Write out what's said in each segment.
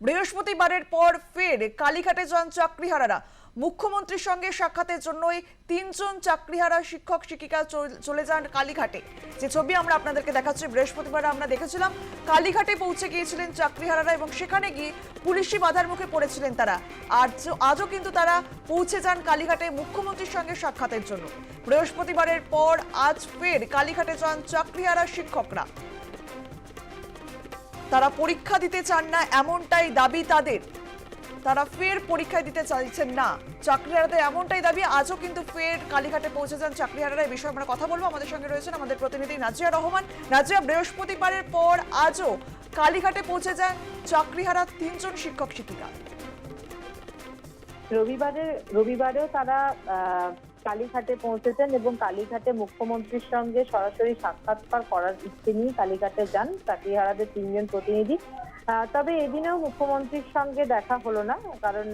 বৃহস্পতিবারের পর ফের কালীঘাটে যান চাকরিহারারা। মুখ্যমন্ত্রীর সঙ্গে সাক্ষাতের জন্যই তিনজন চাকরিহারা শিক্ষক, শিক্ষিকা চল- যান কালীঘাটে। যে ছবি আমরা আপনাদেরকে দেখাচ্ছি, বৃহস্পতিবার আমরা দেখেছিলাম, কালীঘাটে পৌঁছে গিয়েছিলেন চাকরিহারারা এবং সেখানে গিয়ে পুলিশি বাধার মুখে পড়েছিলেন তারা। আজ আজও কিন্তু তারা পৌঁছে যান কালীঘাটে মুখ্যমন্ত্রীর সঙ্গে সাক্ষাতের জন্য। বৃহস্পতিবারের পর আজ ফের কালীঘাটে যান চাকরিহারা শিক্ষকরা। তারা পরীক্ষা দিতে চান না, এমনটাই দাবি তাদের। তারা ফের পরীক্ষা দিতে চাইছেন না। চাকরিহারাদের এমনটাই দাবি, আজও কিন্তু ফের কালীঘাটে পৌঁছে যান চাকরিহারা এই বিষয়ে আমরা কথা বলব। আমাদের সঙ্গে রয়েছেন আমাদের প্রতিনিধি নাজিয়া রহমান। নাজিয়া, বৃহস্পতিবারের পর আজও কালীঘাটে পৌঁছে যান চাকরিহারা তিনজন শিক্ষক শিক্ষিকা রবিবারে, রবিবারেও তারা কালীঘাটে পৌঁছেছেন এবং কালীঘাটে মুখ্যমন্ত্রীর সঙ্গে সরাসরি সাক্ষাৎকার করার ইচ্ছে নিয়ে কালীঘাটে যান। চাকরিহারাদের তিনজন প্রতিনিধি তবে এদিনেও মুখ্যমন্ত্রীর সঙ্গে দেখা হলো না কারণ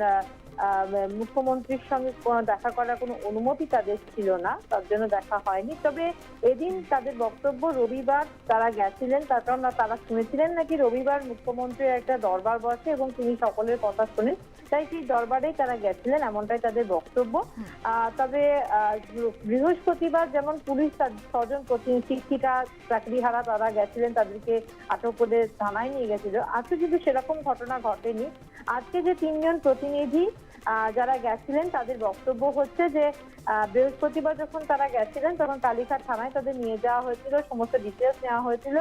মুখ্যমন্ত্রীর সঙ্গে দেখা করার কোনো অনুমতি তাদের ছিল না তার জন্য দেখা হয়নি। তবে এদিন তাদের বক্তব্য রবিবার তারা গেছিলেন তার কারণ তারা শুনেছিলেন নাকি রবিবার মুখ্যমন্ত্রীর একটা দরবার বসে এবং তিনি সকলের কথা শোনেন তাই সেই দরবারেই তারা গেছিলেন এমনটাই তাদের বক্তব্য। আহ, তবে আহ, বৃহস্পতিবার যেমন পুলিশ ছজন শিক্ষিকা চাকরিহারা তারা গেছিলেন তাদেরকে আটক করে থানায় নিয়ে গেছিল। আজকে কিন্তু সেরকম ঘটনা ঘটেনি। আজকে যে তিনজন প্রতিনিধি যারা গেছিলেন, তাদের বক্তব্য হচ্ছে যে বৃহস্পতিবার যখন তারা গেছিলেন, তখন কালীঘাট থানায় তাদের নিয়ে যাওয়া হয়েছিল, সমস্ত ডিটেলস নেওয়া হয়েছিল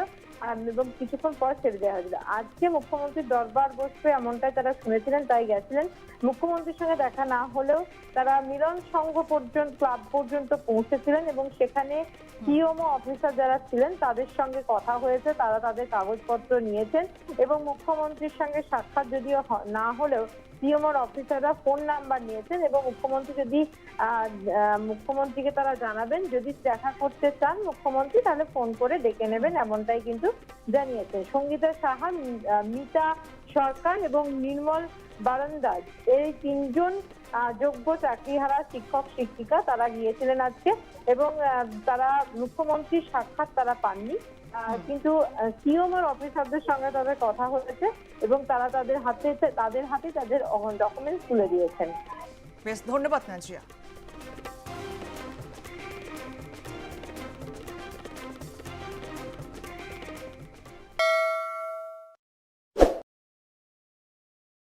এবং কিছুক্ষণ পর ছেড়ে দেওয়া হয়েছিল। আজকে মুখ্যমন্ত্রীর দরবার বসবে এমনটাই তারা শুনেছিলেন, তাই গেছিলেন। মুখ্যমন্ত্রীর সঙ্গে দেখা না হলেও তারা মিলন সংঘ পর্যন্ত, ক্লাব পর্যন্ত পৌঁছেছিলেন এবং সেখানে পিওমো অফিসার যারা ছিলেন, তাদের সঙ্গে কথা হয়েছে, তারা তাদের কাগজপত্র নিয়েছেন এবং মুখ্যমন্ত্রীর সঙ্গে সাক্ষাৎ যদিও না হলেও পিএমওর অফিসাররা ফোন নাম্বার নিয়েছেন এবং মুখ্যমন্ত্রী যদি মুখ্যমন্ত্রীকে তারা জানাবেন যদি দেখা করতে চান মুখ্যমন্ত্রী তাহলে ফোন করে ডেকে নেবেন এমনটাই কিন্তু জানিয়েছেন সঙ্গীতা সাহা মিতা সরকার এবং নির্মল বারান্দাজ এই তিনজন যোগ্য চাকরিহারা শিক্ষক শিক্ষিকা তারা গিয়েছিলেন আজকে এবং তারা মুখ্যমন্ত্রীর সাক্ষাৎ তারা পাননি। কিন্তু সিওমর অফিসারদের সঙ্গে তাদের কথা হয়েছে এবং তারা তাদের হাতে তাদের হাতে তাদের ডকুমেন্টস তুলে দিয়েছেন। বেশ ধন্যবাদ নাজিয়া।